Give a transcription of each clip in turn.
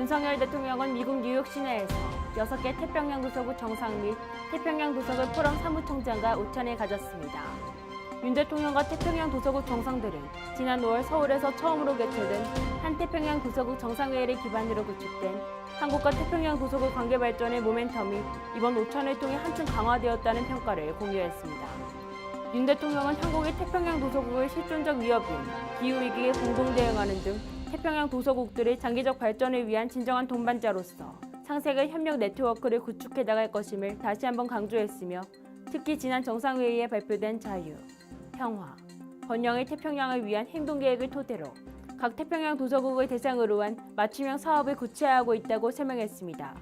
윤석열 대통령은 미국 뉴욕 시내에서 6개 태평양 도서국 정상 및 태평양 도서국 포럼 사무총장과 오찬을 가졌습니다. 윤 대통령과 태평양 도서국 정상들은 지난 5월 서울에서 처음으로 개최된 한태평양 도서국 정상회의를 기반으로 구축된 한국과 태평양 도서국 관계 발전의 모멘텀이 이번 오찬을 통해 한층 강화되었다는 평가를 공유했습니다. 윤 대통령은 한국의 태평양 도서국의 실존적 위협인 기후위기에 공동 대응하는 등 태평양 도서국들의 장기적 발전을 위한 진정한 동반자로서 상세계 협력 네트워크를 구축해 나갈 것임을 다시 한번 강조했으며 특히 지난 정상회의에 발표된 자유, 평화, 번영의 태평양을 위한 행동계획을 토대로 각 태평양 도서국을 대상으로 한 맞춤형 사업을 구체화하고 있다고 설명했습니다.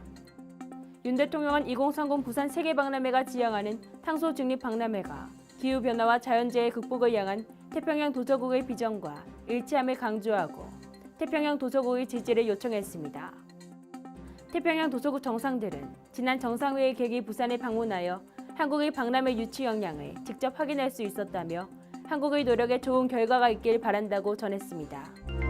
윤 대통령은 2030 부산 세계박람회가 지향하는 탄소 중립 박람회가 기후변화와 자연재해 극복을 향한 태평양 도서국의 비전과 일치함을 강조하고 태평양 도서국의 지지를 요청했습니다. 태평양 도서국 정상들은 지난 정상회의 계기 부산에 방문하여 한국의 박람회 유치 역량을 직접 확인할 수 있었다며 한국의 노력에 좋은 결과가 있길 바란다고 전했습니다.